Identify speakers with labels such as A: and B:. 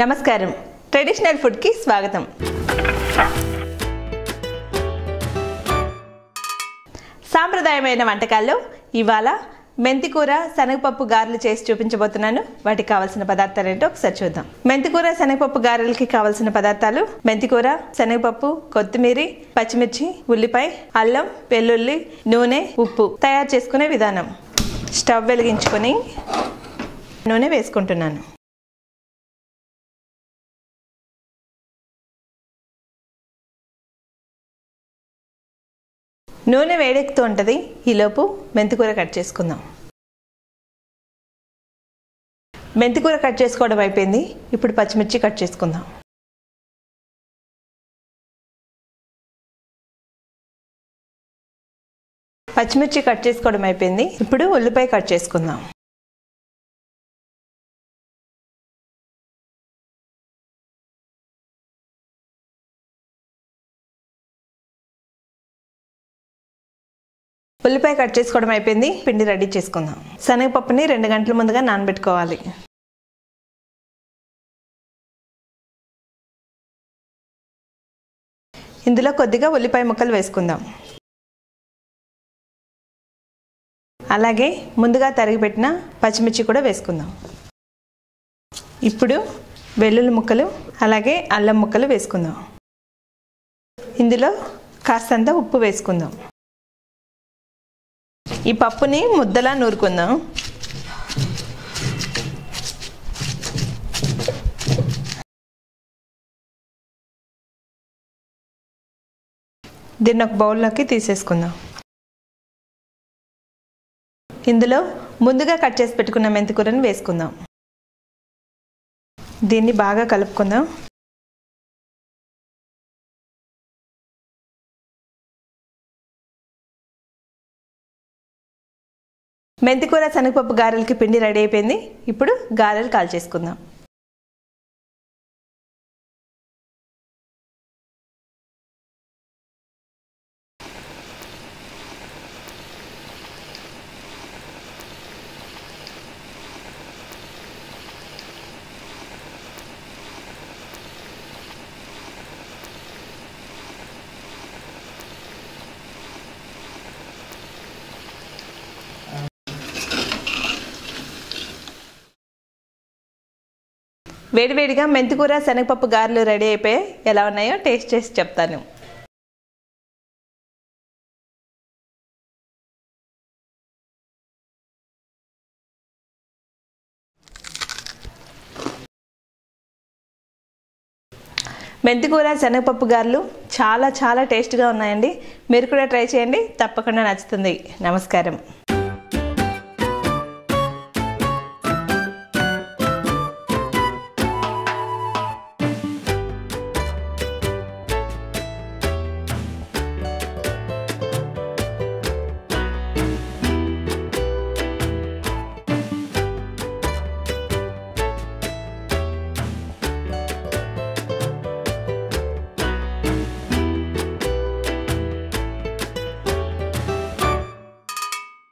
A: నమస్కారం. ట్రెడిషనల్ ఫుడ్కి స్వాగతం. సాంప్రదాయమైన వంటకాల్లో ఇవాళ మెంతికూర శనగపప్పు గారెలు చేసి చూపించబోతున్నాను. వాటికి కావాల్సిన పదార్థాలు ఏంటో ఒకసారి చూద్దాం. మెంతికూర శనగపప్పు గారెలకి కావాల్సిన పదార్థాలు మెంతికూర శనగపప్పు కొత్తిమీర పచ్చిమిర్చి ఉల్లిపాయ అల్లం వెల్లుల్లి నూనె ఉప్పు తయారు చేసుకునే విధానం. స్టవ్ వెలిగించుకొని నూనె వేసుకుంటున్నాను. నూనె వేడెక్కుతూ ఉంటుంది. ఈలోపు మెంతికూర కట్ చేసుకుందాం. మెంతికూర కట్ చేసుకోవడం అయిపోయింది. ఇప్పుడు పచ్చిమిర్చి కట్ చేసుకుందాం. పచ్చిమిర్చి కట్ చేసుకోవడం అయిపోయింది. ఇప్పుడు ఉల్లిపాయ కట్ చేసుకుందాం. ఉల్లిపాయ కట్ చేసుకోవడం అయిపోయింది. పిండి రెడీ చేసుకుందాం. శనగపప్పుని రెండు గంటల ముందుగా నానబెట్టుకోవాలి. ఇందులో కొద్దిగా ఉల్లిపాయ ముక్కలు వేసుకుందాం. అలాగే ముందుగా తరిగిపెట్టిన పచ్చిమిర్చి కూడా వేసుకుందాం. ఇప్పుడు వెల్లుల్లి ముక్కలు అలాగే అల్లం ముక్కలు వేసుకుందాం. ఇందులో కాస్తంత ఉప్పు వేసుకుందాం. ఈ పప్పుని ముద్దలా నూరుకుందాం. దీన్ని ఒక బౌల్లోకి తీసేసుకుందాం. ఇందులో ముందుగా కట్ చేసి పెట్టుకున్న మెంతికూరని వేసుకుందాం. దీన్ని బాగా కలుపుకుందాం. మెంతికూర శనగపప్పు గారెలకి పిండి రెడీ అయిపోయింది. ఇప్పుడు గారెలు కాల్ చేసుకుందాం. వేడివేడిగా మెంతికూర శనగపప్పు గారెలు రెడీ అయిపోయాయి ఎలా ఉన్నాయో టేస్ట్ చేసి చెప్తాను. మెంతికూర శనగపప్పు గారెలు చాలా చాలా టేస్ట్గా ఉన్నాయండి. మీరు కూడా ట్రై చేయండి. తప్పకుండా నచ్చుతుంది. నమస్కారం.